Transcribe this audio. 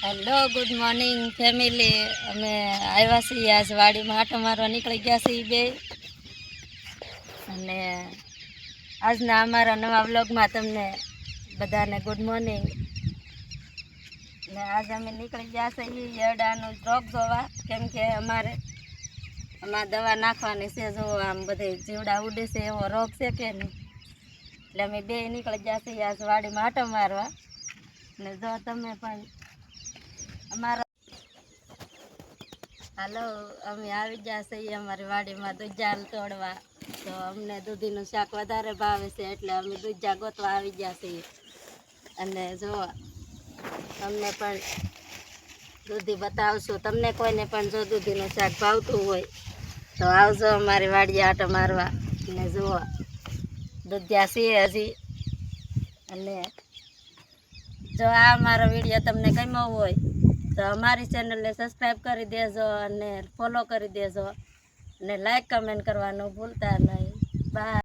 Hello good morning family અમે આવ્યા છીએ આજ વાડીમાં, આટો મારવા નીકળી ગયા છીએ બે. અને આજના અમારા નવા વ્લોગમાં તમને બધાને ગુડ મોર્નિંગ ને આજ અમે નીકળી ગયા છીએ યરડાનું રોગ જોવા. કેમ કે અમારે અમારે દવા નાખવાની છે જો આમ બધે જીવડા ઉડે છે એવો રોગ છે કે નહીં. એટલે અમે બે નીકળી ગયા છીએ આજ વાડીમાં આટો મારવા. ને જો તમે પણ અમારા હાલો, અમે આવી ગયા છીએ અમારી વાડીમાં દૂજાલ તોડવા. તો અમને દૂધીનું શાક વધારે ભાવે છે, એટલે અમે દૂધજા ગોતવા આવી ગયા છીએ. અને જો, તમને પણ દૂધી બતાવશું. તમને કોઈને પણ જો દૂધીનું શાક ભાવતું હોય, તો આવજો અમારી વાડીએ આટો મારવા. અને જુઓ દૂધિયા છીએ હજી. અને જો આ મારો વીડિયો તમને ગમ્યો હોય તો અમારી ચેનલને સબસ્ક્રાઈબ કરી દેજો અને ફોલો કરી દેજો. અને લાઈક કમેન્ટ કરવાનું ભૂલતા નહીં. બાય